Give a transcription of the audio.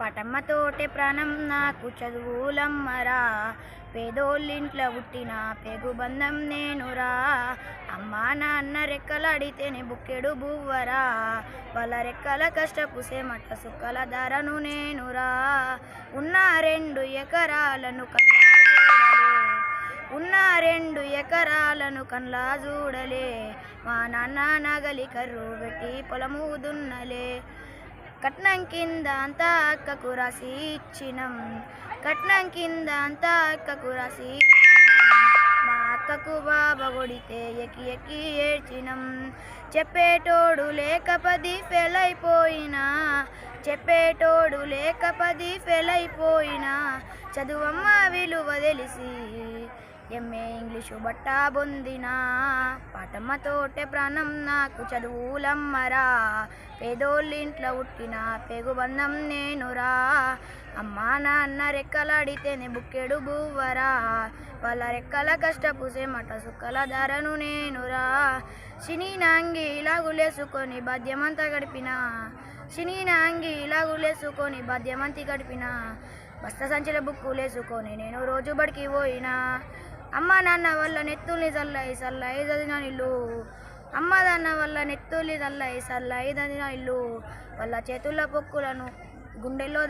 పటమ్మతోటే ప్రాణం నాకు చదువులమ్మరా. పేదోళ్ళింట్లో పుట్టిన పెగుబంధం నేనురా. అమ్మా నాన్న రెక్కలాడితేనే బుక్కెడు బువ్వరా. వాళ్ళ రెక్కల కష్టపు సేమట సుక్కల ధరను నేనురా. ఉన్న రెండు ఎకరాలను కన్నా ఉన్న రెండు ఎకరాలను కన్లా చూడలే మా నాన్న నగలి కర్రు పెట్టి పొలము దున్నలే. కట్నం కింద అంతా అక్కకు రాసి ఇచ్చినం కట్నం కింద అంతా అక్కకు రాసి మా అక్కకు బాబ కొడితే ఎక్కి ఎక్కి ఏడ్చినం. చెప్పేటోడు లేక పది ఫెయిల్ అయిపోయినా చెప్పేటోడు లేక పది ఫెయిల్ అయిపోయినా చదువమ్మ విలువ తెలిసి ఎంఏ ఇంగ్లీషు బట్టా బొందినా. పాటమ్మతోటే ప్రాణం నాకు చదువులమ్మరా. పేదోళ్ళింట్లో పుట్టిన పేగుబంధం నేనురా. అమ్మా నాన్న రెక్కలాడితేనే బుక్కెడు బువ్వరా. వాళ్ళ రెక్కల కష్టపుసే మట సుక్కల ధరను నేనురా. సినీ నాంగి ఇలాగులేసుకొని బాధ్యమంతా గడిపిన. సినీ నాంగి ఇలాగులేసుకొని బాధ్యమంతి గడిపిన. బస్త సంచిల బుక్కులేసుకొని నేను రోజు బడికి పోయినా. అమ్మ నాన్న వల్ల నెత్తుల్ని చల్లాయి చల్ల చదివిన ఇల్లు. అమ్మ నాన్న వల్ల నెత్తుల్ని చల్లాయి చల్ల చదివిన ఇల్లు. వాళ్ళ చేతుల పొక్కులను గుండెల్లో